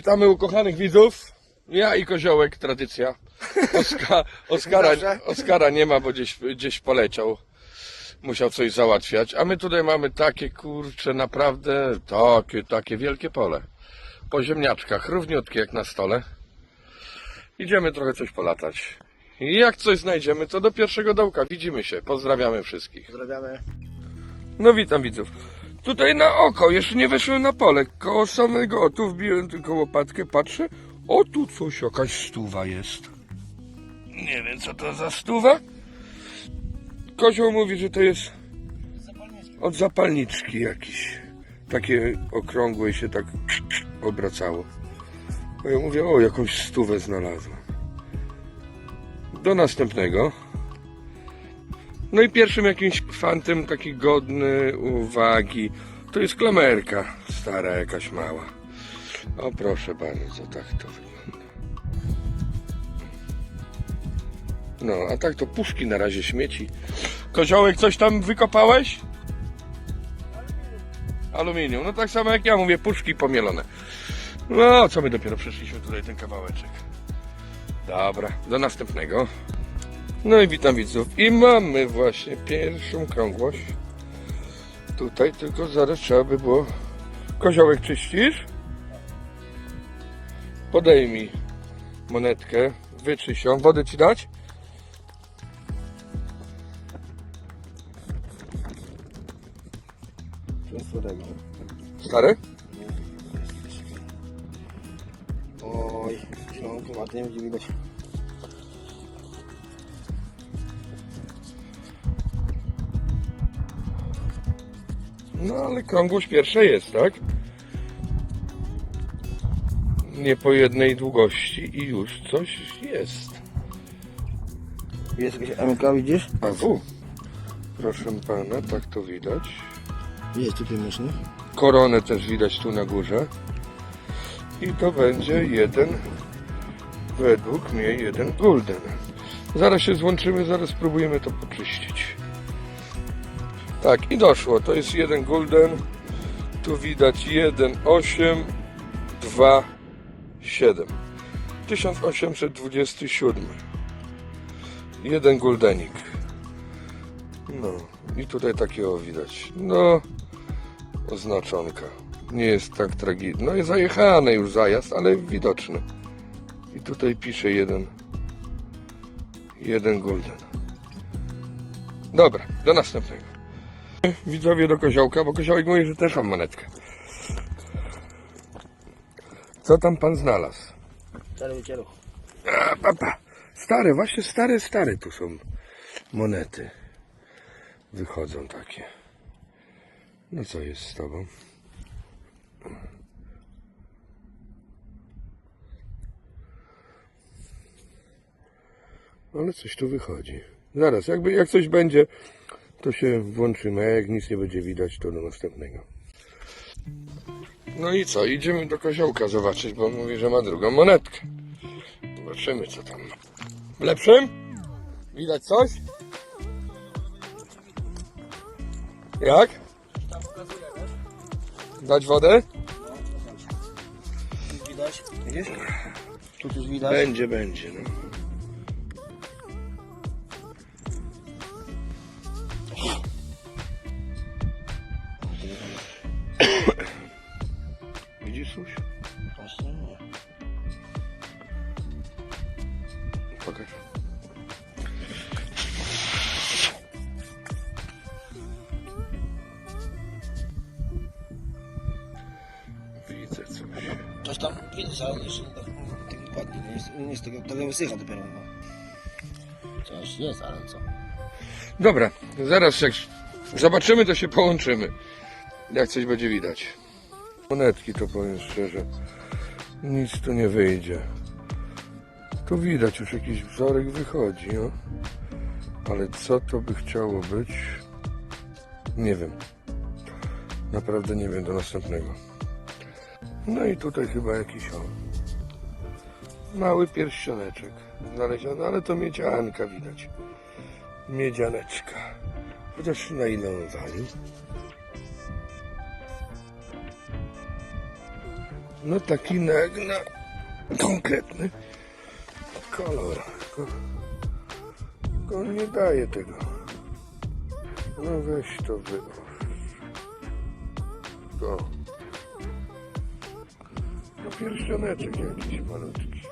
Witamy ukochanych widzów. Ja i Koziołek, tradycja. Oska, Oskara. Oskara nie ma, bo gdzieś, gdzieś poleciał. Musiał coś załatwiać. A my tutaj mamy takie, kurcze, naprawdę takie, takie wielkie pole. Po ziemniaczkach, równiutkie jak na stole. Idziemy trochę coś polatać. I jak coś znajdziemy, to do pierwszego dołka. Widzimy się. Pozdrawiamy wszystkich. Pozdrawiamy. No witam widzów. Tutaj na oko, jeszcze nie weszłem na pole. Koło samego, o tu wbiłem tylko łopatkę, patrzę. O tu coś, jakaś stuwa jest. Nie wiem co to za stuwa. Kozioł mówi, że to jest od zapalniczki jakiś. Takie okrągłe się tak obracało. Ja mówię, o jakąś stówę znalazłem. Do następnego. No i pierwszym jakimś fantem taki godny uwagi to jest klamerka stara jakaś mała. O proszę bardzo, tak to wygląda. No, a tak to puszki na razie śmieci. Koziołek, coś tam wykopałeś? Aluminium. No tak samo jak ja mówię, puszki pomielone. No, co my dopiero przeszliśmy tutaj ten kawałeczek. Dobra, do następnego. No i witam widzów. I mamy właśnie pierwszą krągłość. Tutaj tylko zaraz trzeba by było. Koziołek czyścisz? Podaj mi monetkę. Wyczyść ją. Wodę ci dać? Stary? Oj, zielonko ładnie widać. No ale krągłość pierwsza jest, tak? Nie po jednej długości i już coś jest. Jest jakaś MK, widzisz? A w. Proszę pana, tak to widać. Jest tutaj myszny. Koronę też widać tu na górze. I to będzie jeden, według mnie, jeden gulden. Zaraz się złączymy, zaraz spróbujemy to poczyścić. Tak, i doszło. To jest jeden gulden. Tu widać 1, 8, 2, 7. 1827. Jeden guldenik. No, i tutaj takiego widać. No, oznaczonka. Nie jest tak tragiczne. No jest zajechany już zajazd, ale widoczny. I tutaj pisze jeden. Jeden gulden. Dobra, do następnego. Widzowie do koziołka, bo koziołek mówi, że też mam monetkę. Co tam pan znalazł? Stary wycieruch. A, papa. Stare, właśnie stare, stare tu są monety. Wychodzą takie. No co jest z tobą? Ale coś tu wychodzi. Zaraz, jakby jak coś będzie, to się włączymy, a jak nic nie będzie widać, to do następnego. No i co, idziemy do koziołka zobaczyć, bo mówi, że ma drugą monetkę. Zobaczymy co tam ma. W lepszym? Widać coś? Jak? Dać wodę? Widać. Widzisz? Tu coś widać. Będzie, będzie. No. Widzisz coś? Właśnie nie. Pokaż. Widzę coś. Coś tam widać, ale jeszcze nie tak, dokładnie. Nie jest, nie jest tego, tego wysycha dopiero. No. Coś jest, ale co? Dobra, zaraz jak zobaczymy, to się połączymy. Jak coś będzie widać. Monetki to powiem szczerze. Nic tu nie wyjdzie. Tu widać już jakiś wzorek wychodzi, no. Ale co to by chciało być? Nie wiem. Naprawdę nie wiem do następnego. No i tutaj chyba jakiś o. Mały pierścioneczek znaleziony, ale to miedzianka widać miedzianeczka. Chociaż na ile on? No taki na, na konkretny kolor. Tylko, on nie daje tego. No weź to wyłóż. To. No pierścioneczek jakiś malutki.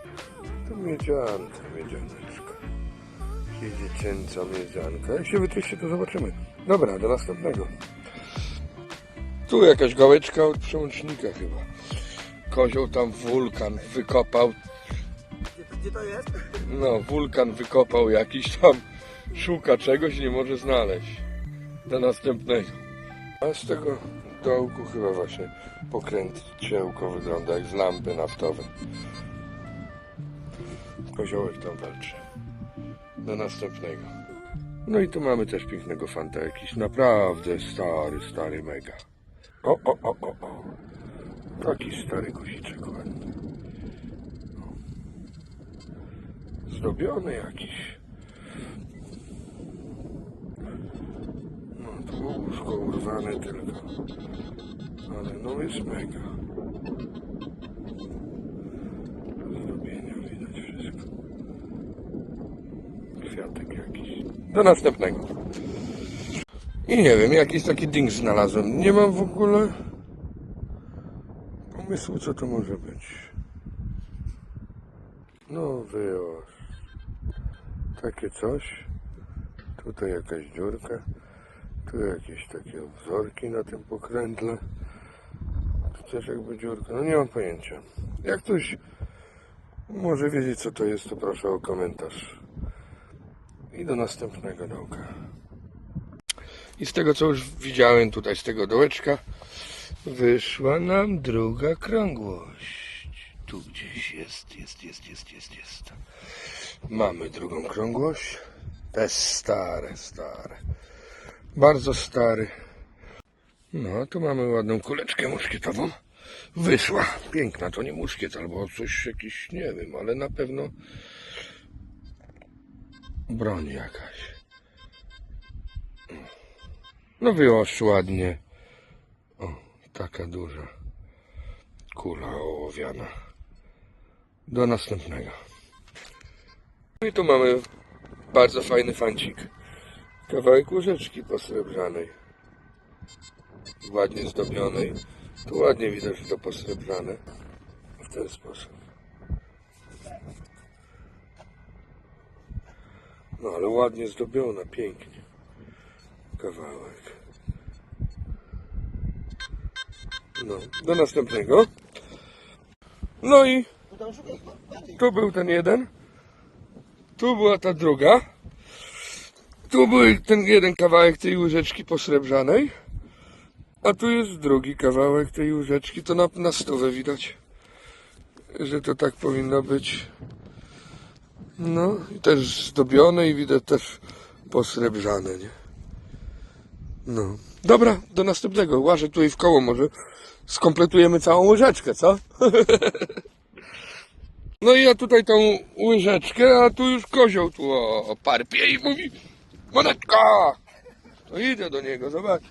To miedzianka, miedzianeczka. Dziecięca miedzianka. Jak się wyczyści, to zobaczymy. Dobra, do następnego. Tu jakaś gałeczka od przełącznika chyba. Kozioł tam wulkan wykopał. Gdzie to jest? No, wulkan wykopał jakiś tam. Szuka czegoś, nie może znaleźć. Do następnego. A z tego dołku chyba właśnie pokręciełko wygląda jak z lampy naftowej. Koziołek tam walczy. Do następnego. No i tu mamy też pięknego fanta, jakiś naprawdę stary, stary mega. O, o, o, o, o. Taki stary guziczek ładny. Zdobiony jakiś. No tu łóżko urwane tylko. Ale no jest mega. Zdobienia widać wszystko. Kwiatek jakiś. Do następnego. I nie wiem, jakiś taki ding znalazłem. Nie mam w ogóle pomysłu, co to może być. No wyjąż. Takie coś. Tutaj jakaś dziurka. Tu jakieś takie wzorki na tym pokrętle. Tu też jakby dziurka. No nie mam pojęcia. Jak ktoś może wiedzieć co to jest, to proszę o komentarz. I do następnego dołka. I z tego co już widziałem tutaj z tego dołeczka wyszła nam druga krągłość. Tu gdzieś jest, jest, jest, jest, jest, jest. Mamy drugą krągłość. Te stare, stare. Bardzo stary. No, tu mamy ładną kuleczkę muszkietową. Wyszła. Piękna, to nie muszkiet albo coś jakiś, nie wiem, ale na pewno broń jakaś. No wyłoż ładnie. Taka duża kula ołowiana. Do następnego. No i tu mamy bardzo fajny fancik. Kawałek łyżeczki posrebrzanej. Ładnie zdobionej. Tu ładnie widać że to posrebrzane. W ten sposób. No ale ładnie zdobiona, pięknie. Kawałek. No, do następnego. No i Tu był ten jeden. Tu była ta druga. Tu był ten jeden kawałek tej łyżeczki posrebrzanej. A tu jest drugi kawałek tej łyżeczki. To na, na stówę widać, że to tak powinno być. No i też zdobione i widać też posrebrzane, nie? No. Dobra, do następnego. Łażę tutaj w koło może. Skompletujemy całą łyżeczkę, co? No i ja tutaj tą łyżeczkę, a tu już kozioł tu o, parpie i mówi Monetka! To idę do niego, zobacz.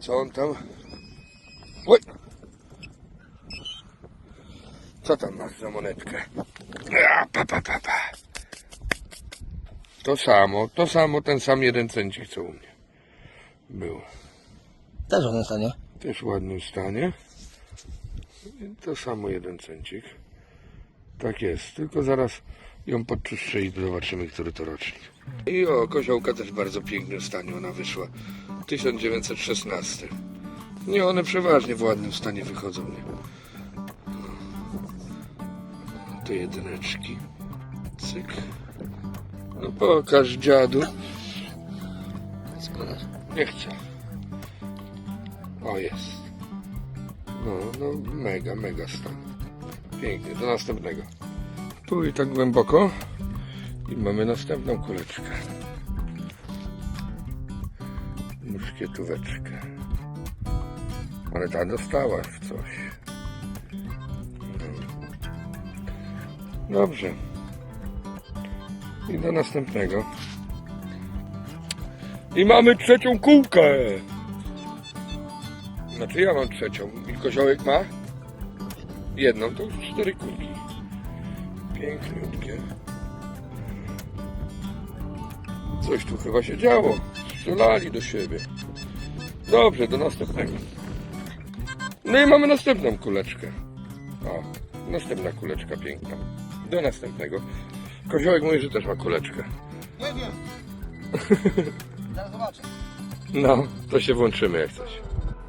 Co on tam... Oj! Co tam masz za monetkę? A, pa, pa, pa, pa. To samo, to samo, ten sam jeden cencik, co u mnie był. Też on stanie. Też w ładnym stanie. To samo jeden cencik. Tak jest, tylko zaraz ją podczyszczę i zobaczymy, który to rocznik. I o, koziołka też w bardzo pięknym stanie ona wyszła. 1916. Nie, one przeważnie w ładnym stanie wychodzą. Nie? Te jedyneczki. Cyk. No pokaż dziadu. Składać. Nie chcę. O, jest. No, no, mega, mega stan. Pięknie, do następnego. Tu i tak głęboko. I mamy następną kuleczkę. Muszkietóweczkę. Ale ta dostała w coś. Dobrze. I do następnego. I mamy trzecią kółkę. Znaczy ja mam trzecią. I koziołek ma? jedną, to już cztery kulki. Piękniutkie. Coś tu chyba się działo. Strzelali do siebie. Dobrze, do następnego. No i mamy następną kuleczkę. O, następna kuleczka piękna. Do następnego. Koziołek mówi, że też ma kuleczkę. Nie wiem. No, to się włączymy jak coś.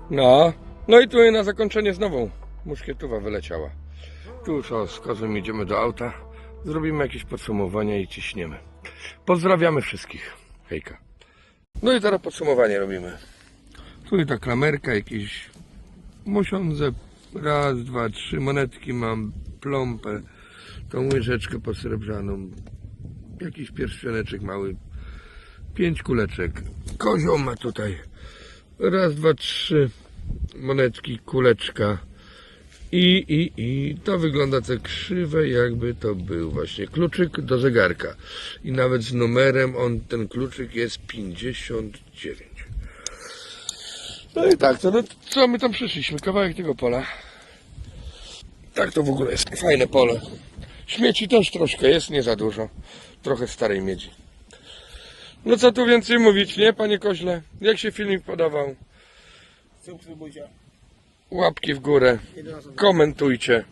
No, no i tu na zakończenie znowu muszkietuwa wyleciała. Tu już z kozem idziemy do auta. Zrobimy jakieś podsumowanie i ciśniemy. Pozdrawiamy wszystkich. Hejka. No i teraz podsumowanie robimy. Tu i ta klamerka, jakieś mosiądze. Raz, dwa, trzy monetki mam, plompę, tą łyżeczkę posrebrzaną, jakiś pierścioneczek mały, pięć kuleczek. Kozioł ma tutaj raz, dwa, trzy monetki, kuleczka. I, i, i to wygląda tak krzywe, jakby to był właśnie kluczyk do zegarka. I nawet z numerem on, ten kluczyk jest 59. No i tak, to no, co my tam przyszliśmy? Kawałek tego pola. Tak to w ogóle jest fajne pole. Śmieci też troszkę jest, nie za dużo. Trochę starej miedzi. No co tu więcej mówić, nie panie Koźle? Jak się filmik podobał? Subskrybujcie. Łapki w górę, komentujcie.